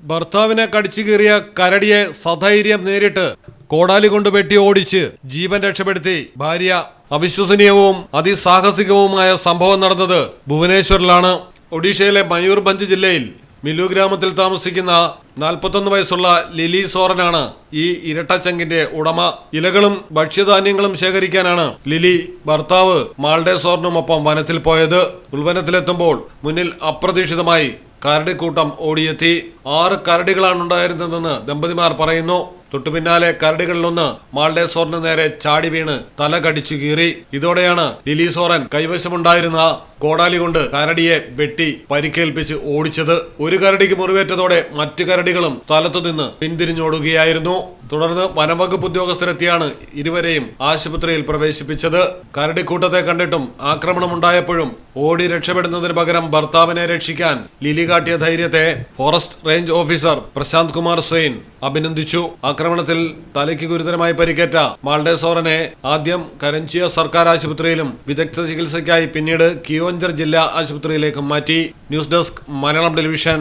ഭർത്താവിനെ കടിച്ചു കീറിയ കരടിയെ സധൈര്യം നേരിട്ട് കോടാലി കൊണ്ട് വെട്ടി ഓടിച്ച് ജീവൻ രക്ഷപ്പെടുത്തി. ഭാര്യ അവിശ്വസനീയവും അതിസാഹസികവുമായ സംഭവം നടന്നത് ഭുവനേശ്വറിലാണ്. ഒഡീഷയിലെ മയൂർഭഞ്ച് ജില്ലയിൽ മിലു ഗ്രാമത്തിൽ താമസിക്കുന്ന നാൽപ്പത്തൊന്ന് വയസ്സുള്ള ലിലി സോറനാണ് ഈ ഇരട്ടച്ചങ്കിന്റെ ഉടമ. ഇലകളും ഭക്ഷ്യധാന്യങ്ങളും ശേഖരിക്കാനാണ് ലിലി ഭർത്താവ് മാൾഡേ സോറിനുമൊപ്പം വനത്തിൽ പോയത്. ഉൾവനത്തിലെത്തുമ്പോൾ മുന്നിൽ അപ്രതീക്ഷിതമായി കരടിക്കൂട്ടം ഓടിയെത്തി. ആറ് കരടികളാണ് ഉണ്ടായിരുന്നതെന്ന് ദമ്പതിമാർ പറയുന്നു. തൊട്ടുപിന്നാലെ കരടികളിലൊന്ന് മാൾഡേ സോറിന് നേരെ ചാടി വീണ് തല കടിച്ചു കീറി. ഇതോടെയാണ് ലിലി സോറൻ കൈവശമുണ്ടായിരുന്ന കോടാലി കൊണ്ട് കരടിയെ വെട്ടി പരിക്കേൽപ്പിച്ച് ഓടിച്ചത്. ഒരു കരടിക്ക് മുറിവേറ്റതോടെ മറ്റു കരടികളും സ്ഥലത്തു നിന്ന് പിന്തിരിഞ്ഞോടുകയായിരുന്നു. തുടർന്ന് വനംവകുപ്പ് ഉദ്യോഗസ്ഥരെത്തിയാണ് ഇരുവരെയും ആശുപത്രിയിൽ പ്രവേശിപ്പിച്ചത്. കരടിക്കൂട്ടത്തെ കണ്ടിട്ടും ആക്രമണം ഉണ്ടായപ്പോഴും ഓടി രക്ഷപ്പെടുന്നതിന് പകരം ഭർത്താവിനെ രക്ഷിക്കാൻ ലിലി കാട്ടിയ ധൈര്യത്തെ forest range officer Prashanth Kumar Sain അഭിനന്ദിച്ചു. ആക്രമണത്തിൽ തലയ്ക്ക് ഗുരുതരമായി പരിക്കേറ്റ മാൾഡേ സോറനെ ആദ്യം കരഞ്ചിയ സർക്കാർ ആശുപത്രിയിലും വിദഗ്ധ ചികിത്സയ്ക്കായി പിന്നീട് കിയോഞ്ചർ ജില്ലാ ആശുപത്രിയിലേക്കും മാറ്റി. News desk Malayalam television.